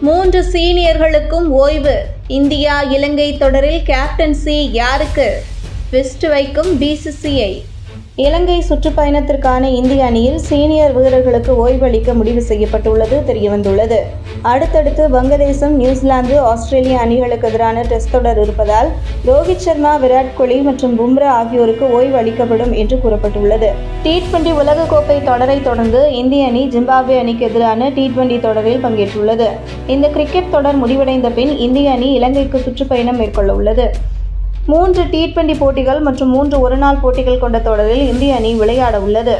மூன்று சீனியர்களுக்கும் ஓய்வு. இந்தியா இலங்கை தொடரில் கேப்டன்சி யாருக்கு? ட்விஸ்ட் வைக்கும் பிசிசிஐ இலங்கை சுற்றுப்பயணத்திற்கான இந்திய அணியில் சீனியர் வீரர்களுக்கு ஓய்வளிக்க முடிவு செய்யப்பட்டுள்ளது தெரியவந்துள்ளது. அடுத்தடுத்து வங்கதேசம் நியூசிலாந்து ஆஸ்திரேலிய அணிகளுக்கு எதிரான டெஸ்ட் தொடர் இருப்பதால் ரோஹித் சர்மா விராட் கோலி மற்றும் பும்ரா ஆகியோருக்கு ஓய்வு அளிக்கப்படும் என்று கூறப்பட்டுள்ளது. டி டுவெண்டி உலகக்கோப்பை தொடரை தொடர்ந்து இந்திய அணி ஜிம்பாப்வே அணிக்கு எதிரான டி டுவெண்டி தொடரில் பங்கேற்றுள்ளது. இந்த கிரிக்கெட் தொடர் முடிவடைந்த பின் இந்திய அணி இலங்கைக்கு சுற்றுப்பயணம் மேற்கொள்ள உள்ளது. மூன்று டி டுவெண்டி போட்டிகள் மற்றும் மூன்று ஒருநாள் போட்டிகள் கொண்ட தொடரில் இந்திய அணி விளையாட உள்ளது.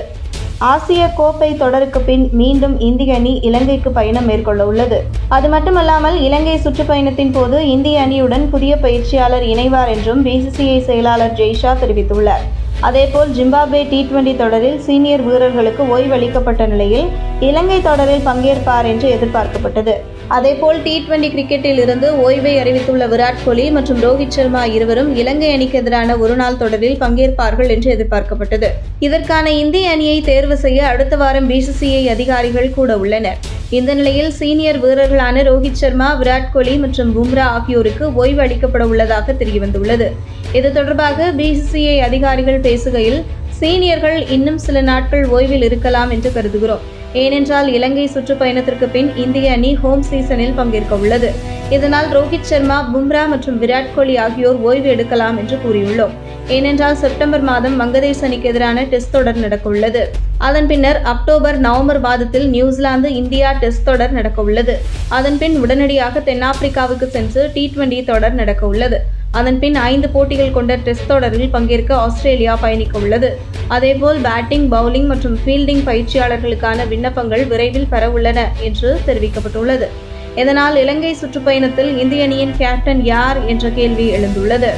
ஆசிய கோப்பை தொடருக்கு பின் மீண்டும் இந்திய அணி இலங்கைக்கு பயணம் மேற்கொள்ள உள்ளது. அது மட்டுமல்லாமல் இலங்கை சுற்றுப்பயணத்தின் போது இந்திய அணியுடன் புதிய பயிற்சியாளர் இணைவார் என்றும் பிசிசிஐ செயலாளர் ஜெய்ஷா தெரிவித்துள்ளார். அதேபோல் ஜிம்பாப்வே டி டுவெண்டி தொடரில் சீனியர் வீரர்களுக்கு ஓய்வளிக்கப்பட்ட நிலையில் இலங்கை தொடரில் பங்கேற்பார் என்று எதிர்பார்க்கப்பட்டது. அதேபோல் டி டுவெண்டி கிரிக்கெட்டில் இருந்து ஓய்வை அறிவித்துள்ள விராட் கோலி மற்றும் ரோஹித் சர்மா இருவரும் இலங்கை அணிக்கு எதிரான ஒருநாள் தொடரில் பங்கேற்பார்கள் என்று எதிர்பார்க்கப்பட்டது. இதற்கான இந்திய அணியை தேர்வு செய்ய அடுத்த வாரம் பிசிசிஐ அதிகாரிகள் கூட உள்ளனர். இந்த நிலையில் சீனியர் வீரர்களான ரோஹித் சர்மா விராட் கோலி மற்றும் பும்ரா ஆகியோருக்கு ஓய்வு அளிக்கப்பட உள்ளதாக தெரியவந்துள்ளது. இது தொடர்பாக பிசிசிஐ அதிகாரிகள் பேசுகையில் சீனியர்கள் இன்னும் சில நாட்கள் ஓய்வில் இருக்கலாம் என்று கருதுகிறோம். ஏனென்றால் இலங்கை சுற்றுப்பயணத்திற்கு பின் இந்திய அணி ஹோம் சீசனில் பங்கேற்க உள்ளது. இதனால் ரோஹித் சர்மா பும்ரா மற்றும் விராட் கோலி ஆகியோர் ஓய்வு எடுக்கலாம் என்று கூறியுள்ளோம். ஏனென்றால் செப்டம்பர் மாதம் வங்கதேச அணிக்கு எதிரான டெஸ்ட் தொடர் நடக்கவுள்ளது. அதன் பின்னர் அக்டோபர் நவம்பர் மாதத்தில் நியூசிலாந்து இந்தியா டெஸ்ட் தொடர் நடக்கவுள்ளது. அதன்பின் அதன் பின் உடனடியாக தென்னாப்பிரிக்காவுக்கு சென்று டி டுவெண்டி தொடர் நடக்கவுள்ளது. அதன்பின் அதன் பின் ஐந்து போட்டிகள் கொண்ட டெஸ்ட் தொடரில் பங்கேற்க ஆஸ்திரேலியா பயணிக்க உள்ளது அதேபோல் பேட்டிங் பவுலிங் மற்றும் ஃபீல்டிங் பயிற்சியாளர்களுக்கான விண்ணப்பங்கள் விரைவில் பெற உள்ளன என்று தெரிவிக்கப்பட்டுள்ளது. இதனால் இலங்கை சுற்றுப்பயணத்தில் இந்திய அணியின் கேப்டன் யார் என்ற கேள்வி எழுந்துள்ளது.